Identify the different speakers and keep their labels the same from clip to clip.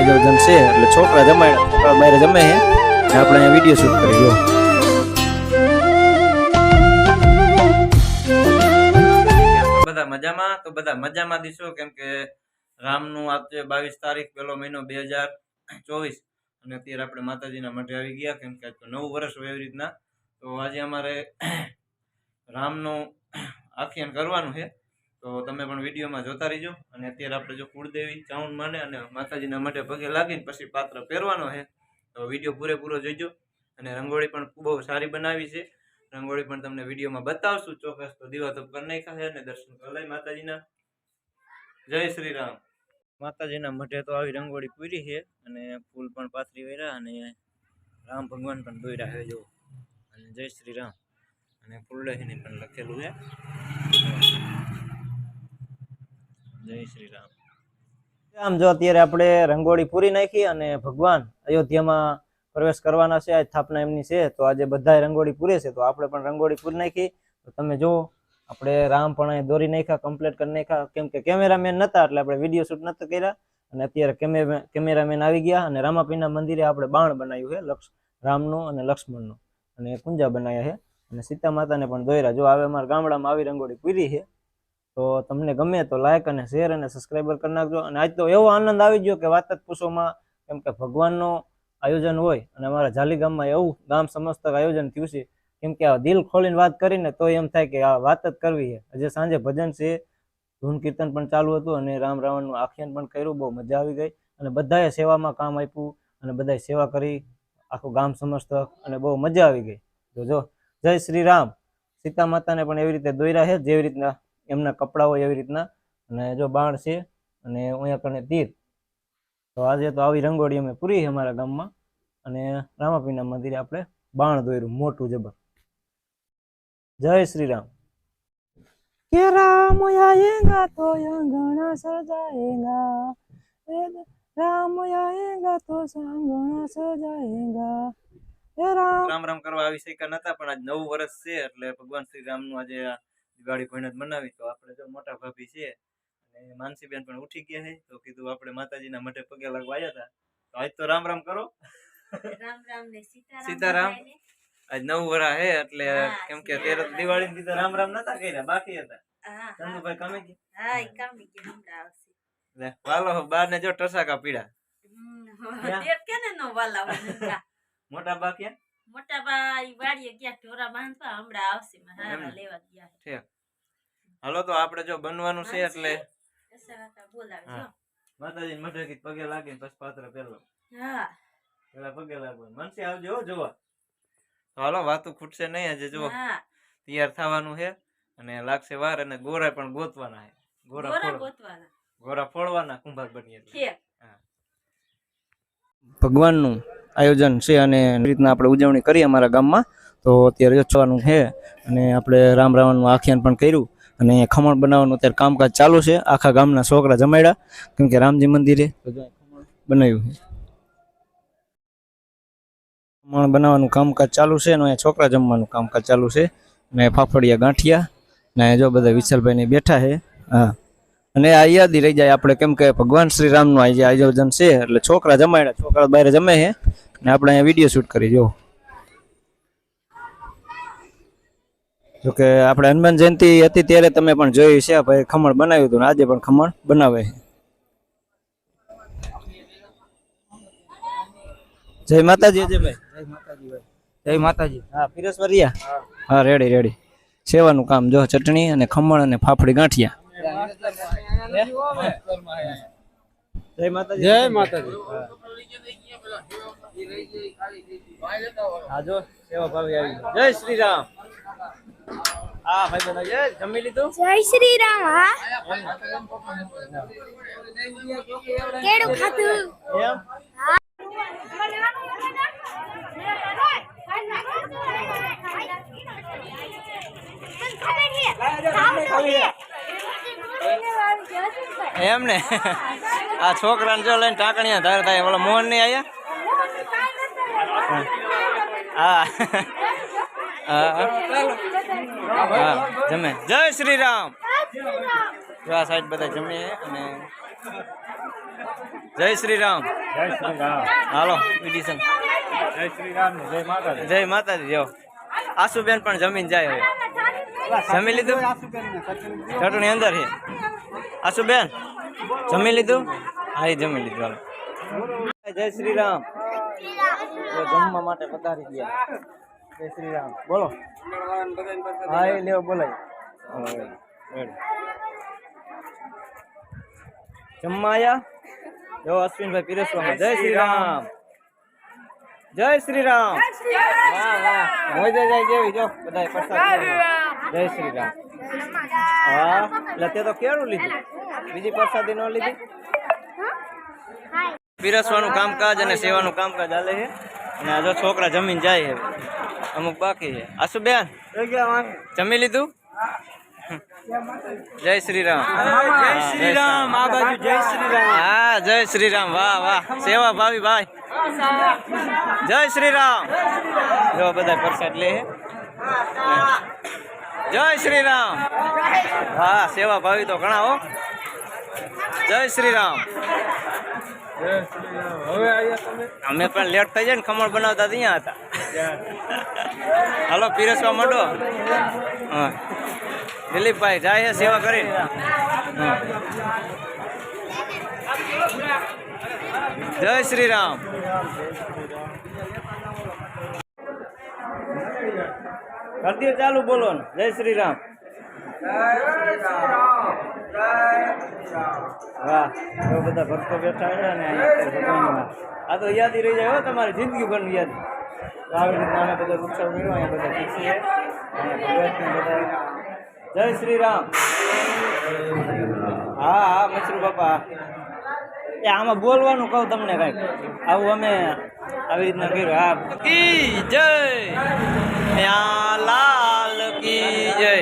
Speaker 1: આયોજન છે એટલે છોકરા જમાડ્યા છોકરા બહાર જમે છે આપણે અહીંયા વીડિયો શૂટ કરી બધા મજામાં? તો બધા મજામાં દીશો, કેમ કે રામનું આજે બાવીસ તારીખ, પહેલો મહિનો બે હજાર ચોવીસ. અને અત્યારે આપણે માતાજીના મઢે આવી ગયા, કેમ કે નવું વર્ષ હોય એવી રીતના. તો આજે અમારે રામનું આખ્યાન કરવાનું છે. તો તમે પણ વિડીયોમાં જોતા રહીજો. અને અત્યારે આપણે જો કુળદેવી, ચાઉન માને અને માતાજીના માટે પગે લાગીને પછી પાત્ર પહેરવાનો છે. તો વીડિયો પૂરેપૂરો જોઈજો. અને રંગોળી પણ બહુ સારી બનાવી છે. રંગોળી પણ તમને વિડીયોમાં બતાવશું. ચોક્કસ તો દીવા તો કરી નાખ્યા છે અને દર્શન કરી માતાજીના. જય શ્રી રામ. માતાજીના મઢે તો આવી રંગોળી પૂરી છે અને ફૂલ પણ પાથરી વેરા અને રામ ભગવાન પણ દોર્યા છે જો. અને જય શ્રી રામ. અને ફૂલડહીને પણ લખેલું છે. જય શ્રી રામ. આમ જો અત્યારે આપણે રંગોળી પૂરી નાખી અને ભગવાન અયોધ્યામાં પ્રવેશ કરવાના છે આજ સ્થાપના એમની છે, તો આજે બધાય રંગોળી પૂરે છે, તો આપણે પણ રંગોળી પૂરી નાખી. તો તમે જો, આપણે રામ પણ અહીં દોરી નાખ્યા કમ્પ્લીટ કરી નાખ્યા. કેમ કે કેમેરામેન નતા, એટલે આપણે વીડિયો શૂટ નતા કર્યા. અને અત્યારે કેમેરા, કેમેરામેન આવી ગયા અને રામાપીના મંદિરે આપણે બાણ બનાવ્યું છે, લક્ષ, રામનું અને લક્ષ્મણનું. અને કુંજા બનાવ્યા છે. અને સીતા માતાને પણ દોર્યા જો આવે, અમારા ગામડામાં આવી રંગોળી પૂરી છે. તો તમને ગમે તો લાઈક અને શેર અને સબસ્ક્રાઈબર કરી નાખજો. અને આજ તો એવો આનંદ આવી ગયો કે વાત જ પૂછોમાં, કેમ કે ભગવાનનો આયોજન હોય અને અમારા જાલી ગામમાં એવું ગામ સમસ્તક આયોજન થયું છે. કેમ કે આ દિલ ખોલીને વાત કરીને તો એમ થાય કે આ વાત જ કરવી છે. આજે સાંજે ભજન છે, ધૂન કીર્તન પણ ચાલુ હતું અને રામ રાવણનું આખ્યાન પણ કર્યું, બહુ મજા આવી ગઈ. અને બધાએ સેવામાં કામ આપ્યું અને બધાએ સેવા કરી, આખું ગામ સમસ્તક અને બહુ મજા આવી ગઈ. તો જો જય શ્રી રામ. સીતા માતાને પણ એવી રીતે દોર્યા છે જેવી રીતના એમના કપડાં હોય એવી રીતના અને જો બાણ છે અને અહીંયા કણે તીર તો આજે તો આવી રંગોળી અમે પૂરી છે અમારા ગામમાં અને રામાપીના મંદિરે આપણે બાણ દોર્યું મોટું જબર. જય શ્રી રામ. કે રામ આયેગા તો અંગણા સજાયેગા. એ રામ આયેગા તો અંગણા સજાયેગા. એ રામ રામ રામ કરવા આવી શક્યા નતા પણ આજ નવું વર્ષ છે એટલે ભગવાન શ્રી રામનું આજે દિવાળી ભણત મનાવી તો આપણે જો મોટા ભાભી છે અને માનસીબેન પણ ઉઠી ગયા છે તો કીધું આપણે માતાજીના મઠે પગે લાગવા આવ્યા હતા તો આજ તો રામ રામ કરો
Speaker 2: રામ રામ ને સીતારામ.
Speaker 1: આજ નવું વરા હે એટલે કેમ કે તેર દિવાળી કીધું રામ રામ નતા કર્યા બાકી હતા. ચંદુભાઈ કામે ગયા
Speaker 2: હા, ઈ કામી કે હમણાં આવશે.
Speaker 1: લે વાલો બાર ને જો ટસાકા પીડા
Speaker 2: હમ,
Speaker 1: ક્યાં?
Speaker 2: કેને નો વાલા
Speaker 1: મોટા બાકી
Speaker 2: મોટા વાડીએ ગયા ઢોરા બાંધવા હમણાં આવશે હારા લેવા ગયા
Speaker 1: હાલો તો આપણે જો બનવાનું છે એટલે. માતાજી કી પગે લાગે પછી પાત્ર પેલો
Speaker 2: હા.
Speaker 1: પેલા પગે લાગવાનું મનસી આવજો જોવા તો હાલો વાતું ખૂટશે નહીં આજે જો તૈયાર થવાનું છે અને લાગશે વાર અને ગોરા પણ ગોતવાના છે. ગોરા
Speaker 2: ગોરા ગોતવાના.
Speaker 1: ગોરા ફોડવાના કુંભાર બની એટલે. ભગવાનનું આયોજન છે અને રીતના આપણે ઉજવણી કરી અમારા ગામમાં, તો અત્યારે જોવાનું છે. અને આપણે રામ રાવણનું આખ્યાન પણ કર્યું. અને ખમણ બનાવવાનું અત્યારે કામકાજ ચાલુ છે. આખા ગામના છોકરા જમાડ્યા. કેમ કે રામજી મંદિરે બનાવ્યું છે. ખમણ બનાવવાનું કામકાજ ચાલુ છે અને છોકરા જમવાનું કામકાજ ચાલુ છે. અને ફાફડિયા ગાંઠિયા. ને જો બધા વિશાલભાઈને બેઠા છે. હા. અને આ યાદી રહી જાય. આપણે કેમ કે ભગવાન શ્રી રામનું આજે આયોજન છે એટલે છોકરા જમાડ્યા છોકરા બહાર જમે છે. ને આપણે અહીંયા વીડિયો શૂટ કરી જો જોકે આપણે હનુમાન જયંતિ હતી ત્યારે તમે પણ જોયું છે ભાઈ ખમણ બનાવ્યું હતું ને આજે પણ ખમણ બનાવે છે. જય માતાજી અજયભાઈ જય માતાજી ભાઈ. જય માતાજી. હા પીરસવરિયા હા. રેડી રેડી સેવાનું કામ જો ચટણી અને ખમણ અને ફાફડી ગાંઠિયા. જય માતાજી
Speaker 3: જય માતાજી
Speaker 1: હાજો સેવા ભાવી આવી જય શ્રી રામ. હા ભાઈ બધા જય જમી લીધું
Speaker 4: જય શ્રી રામ હા કેડું ખાધું
Speaker 1: એમ એમ ને આ છોકરાને જો લઈને ટાંકણીયા ધાર થાય ઓલા મોહન નહીં આવ્યા હા. જમે. જય શ્રી રામ જો આ સાઈડ બધા જમે અને જય શ્રી રામ
Speaker 3: જય શ્રી રામ
Speaker 1: હાલો વિડીશન
Speaker 3: જય શ્રી રામ જય માતાજી.
Speaker 1: જય માતાજી જો. આશુબેન પણ જમીન જાય હવે. જમી લીધું? ચટણી અંદર છે. આશુબેન જમી લીધું? હા જમી લીધું જય શ્રી રામ. જમવા માટે પધારી ગયા. જય શ્રી રામ. બોલો. હા એ લેવો બોલાય. જમવા આવ્યા જો અશ્વિનભાઈ પીરસવામાં. જય શ્રી રામ. જય શ્રી રામ. વાહ વાહ. મોજે જાય જેવી જો બધા પ્રસાદ. જય શ્રી રામ. હા એટલે તે તો કેળું લીધું. બીજી પ્રસાદી ન લીધી? પીરસવાનું કામકાજ અને સેવાનું કામકાજ ચાલે છે. અને આ જો છોકરા જમીન જાય છે. અમુક બાકી છે. આશુબેન જમી લીધું? જય શ્રી રામ. જય શ્રી રામ. આ બાજુ જય શ્રી રામ. હા જય શ્રી રામ. વાહ વાહ. સેવા ભાવી ભાઈ. જય શ્રી રામ. જો બધા પ્રસાદ લે છે. જય શ્રી રામ હા, સેવા ભાવી તો ઘણા હો. જય શ્રી રામ અમે પણ લેટ થઈ જાય ને ખમણ બનાવતા ત્યાં હતા. હાલો, પીરસવા માંડો. હા. દિલીપભાઈ, જાય છે સેવા કરીને. જય શ્રી રામ કરતી ચાલુ બોલો ને. જય શ્રી રામ વાહ, એવા બધા ભક્તો બેઠા છે ને આ તો યાદી રહી જાય હો તમારી જિંદગી ભરની યાદ આવી રીતના બધા ઉત્સવ કર્યો અહીંયા બધા ભગવાનને બધા જય શ્રી રામ હા હા મશરૂ બાપા. એ આમાં બોલવાનું કહું તમને કાંઈક. આવું અમે આવી રીતના કર્યું. હા. કી જય? લાલ કી જય?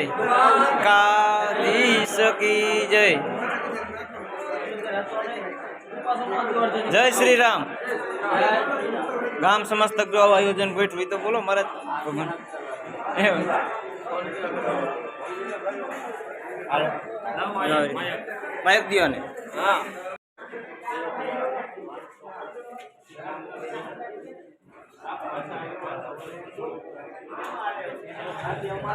Speaker 1: કાલી કી જય? જય શ્રી રામ ગામ સમસ્તક જો આવું આયોજન બેઠું તો બોલો મારે ભગવાન. એમ. હાલો. દિયો ને માઇક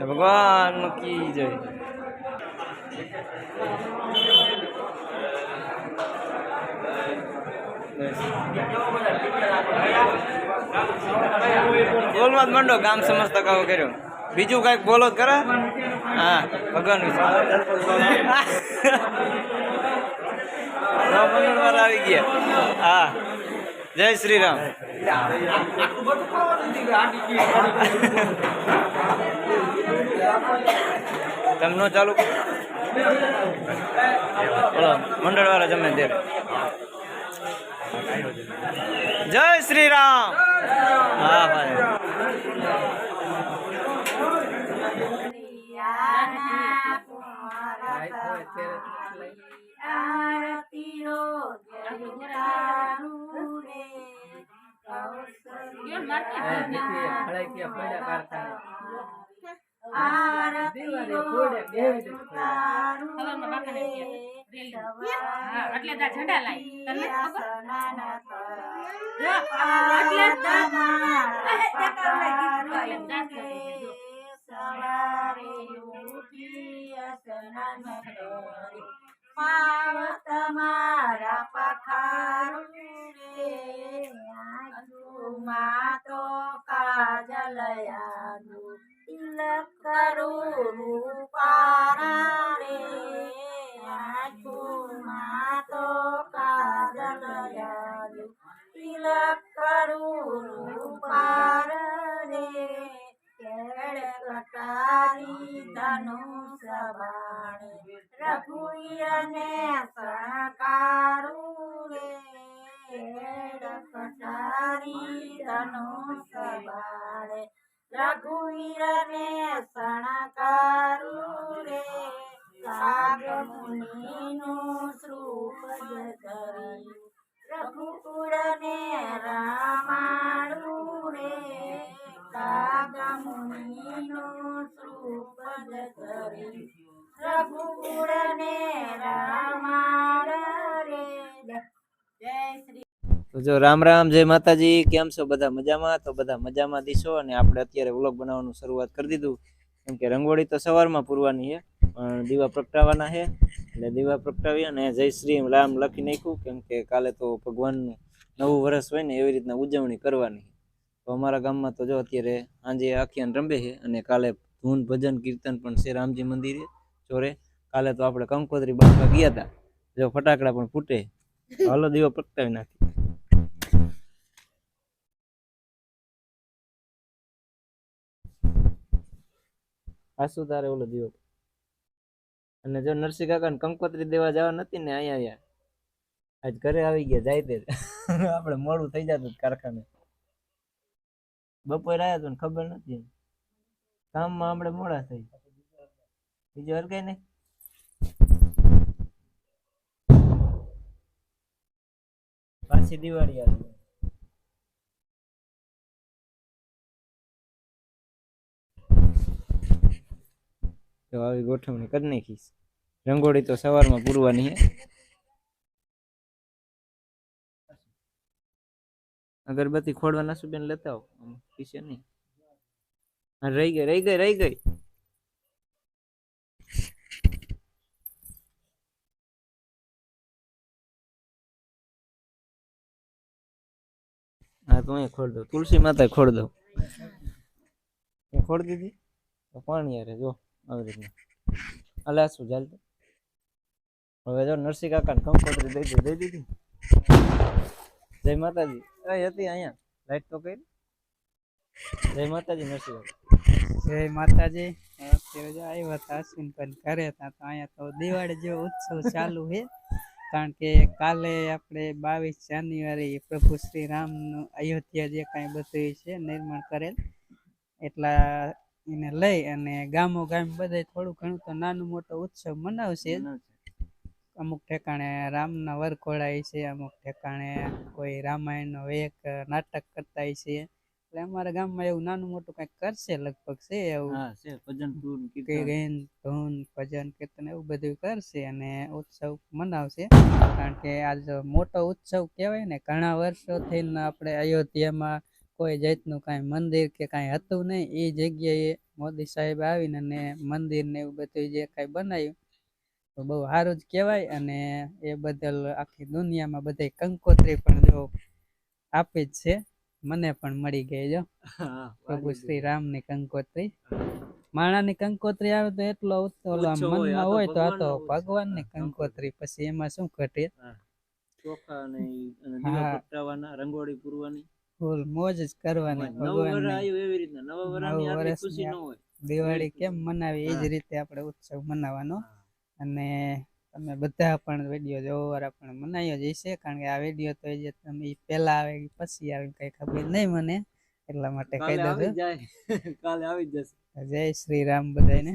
Speaker 1: ભગવાન કી જય. બોલવા જ માંડો, ગામ સમજતો કાવો કર્યો. બીજું કંઈક બોલો કરે હા, ભગવાન મંગળવાર આવી ગયા. હા. જય શ્રી રામ. તમને ચાલુ મંડળ વાળા જમે તે જય શ્રી રામ હા. ભાઈ
Speaker 2: આરતી
Speaker 5: એટલે તાર ઝંડા લાય તને
Speaker 2: પાવ તમારા પખારું રે તો કાજલ રઘુવીરને શણકારું રે ધરી ધનુષ બાળે રઘુવીર ને શણકારું રે કાગ મુનિનું શ્રુપદ ધરી. રઘુકુળ ને રામાણું રે કાગ મુનિનું સ્વરૂપ ધરી.
Speaker 1: જો રામ રામ, જય માતાજી, કેમ છો બધા મજામાં? તો બધા મજામાં દીશો અને આપણે અત્યારે વ્લોગ બનાવવાનું શરૂઆત કરી દીધું. કેમ કે રંગોળી તો સવારમાં પૂરવાની છે, પણ દીવા પ્રગટાવવાના છે. એટલે દીવા પ્રગટાવી અને જય શ્રી રામ લખી નાખ્યું. કેમ કે કાલે તો ભગવાનનું નવું વર્ષ હોય ને એવી રીતના ઉજવણી કરવાની. તો અમારા ગામમાં તો જો અત્યારે આંજે આખિયાન રમે છે અને કાલે ધૂન ભજન કીર્તન પણ છે રામજી મંદિરે. ચોરે કાલે તો આપણે કંકોત્રી બાંધવા ગયા હતા જો ફટાકડા પણ ફૂટે. હાલો દીવો પ્રગટાવી નાખી આસુ ઓલો દીવો? અને જો નરસિંહ કાકા કંકોત્રી દેવા જવા નથી ને અહીંયા અહીંયા આજ ઘરે આવી ગયા, જાય આપણે મોડું થઈ જતું કારખાને. બપોર આવ્યા તો ખબર નથી કામમાં આપણે મોડા થઈ બીજું કઈ નહીં. પાછી દિવાળી આવી. તો આવી ગોઠવણી કરી નાખીશ. રંગોળી તો સવારમાં પૂરવાની છે અગરબત્તી ખોડવા નસુબેન લેતા આવો. પીસે નહીં. હા, રહી ગઈ રહી ગઈ રહી ગઈ. હા, તો અહીં ખોડ દઉં. તુલસી માતા ખોડ દઉં. એ ખોડ દીધી? તો પાણી યારે જો, આવી રીતના. અલા શું, ચાલતું? હવે જો નરસિંહ કાકા કંકોત્રી દઈ દીધી દઈ દીધી. જય માતાજી. એ હતી અહીંયા. લાઈટ તો કરી. જય માતાજી નરસિંહ કાકા
Speaker 6: જય માતાજી. અત્યારે જો, આવ્યા હતા અશ્વિનભાઈ ઘરે હતા, તો અહીંયા તો દિવાળી જેવો ઉત્સવ ચાલુ છે. કારણ કે કાલે આપણે બાવીસ જાન્યુઆરી પ્રભુ શ્રી રામનું અયોધ્યા જે કાંઈ બધું છે નિર્માણ કરેલ એટલા એને લઈ અને ગામો ગામ બધે થોડું ઘણું તો નાનું મોટો ઉત્સવ મનાવશે અમુક ઠેકાણે રામના વરઘોડાય છે અમુક ઠેકાણે કોઈ રામાયણનો એક નાટક કરતા છે. એટલે અમારા ગામમાં એવું નાનું મોટું કંઈક કરશે લગભગ છે એવું.
Speaker 1: હા છે ભજન ધૂન કીર્તન.
Speaker 6: ધૂન ભજન કીર્તન એવું બધું કરશે અને ઉત્સવ મનાવશે. કારણ કે આજ મોટો ઉત્સવ કહેવાય ને ઘણા વર્ષોથી ને આપણે અયોધ્યામાં કોઈ જાતનું કાંઈ મંદિર કે કાંઈ હતું નહીં એ જગ્યાએ મોદી સાહેબ આવીને અને મંદિર ને એવું બધું જે કાંઈ બનાવ્યું તો બહુ સારું જ કહેવાય અને એ બદલ આખી દુનિયામાં બધે કંકોત્રી પણ જો આપી જ છે. મને પણ મળી ગઈ જો. પ્રભુ શ્રી રામની કંકોત્રી. માણાની કંકોત્રી આવે તો એટલો ઓલો મનમાં હોય તો આ તો
Speaker 1: ભગવાનની
Speaker 6: કંકોત્રી. પછી એમાં શું ઘટે
Speaker 1: ચોખા રંગોળી પૂરવાની.
Speaker 6: ફૂલ મોજ જ કરવાની
Speaker 1: એવી રીતના. નવા વર્ષની ખુશી ન હોય.
Speaker 6: દિવાળી કેમ મનાવી? એ જ રીતે આપણે ઉત્સવ મનાવવાનો. અને તમે બધા પણ વીડિયો જોવાવાળા પણ મનાયો જ હશે કારણ કે આ વીડિયો તો જે તમે પેલા પહેલા આવે કે પછી આવે કઈ ખબર નહીં મને એટલા માટે કહી દઉં
Speaker 1: કાલે આવી જશે.
Speaker 6: જય શ્રી રામ બધાને.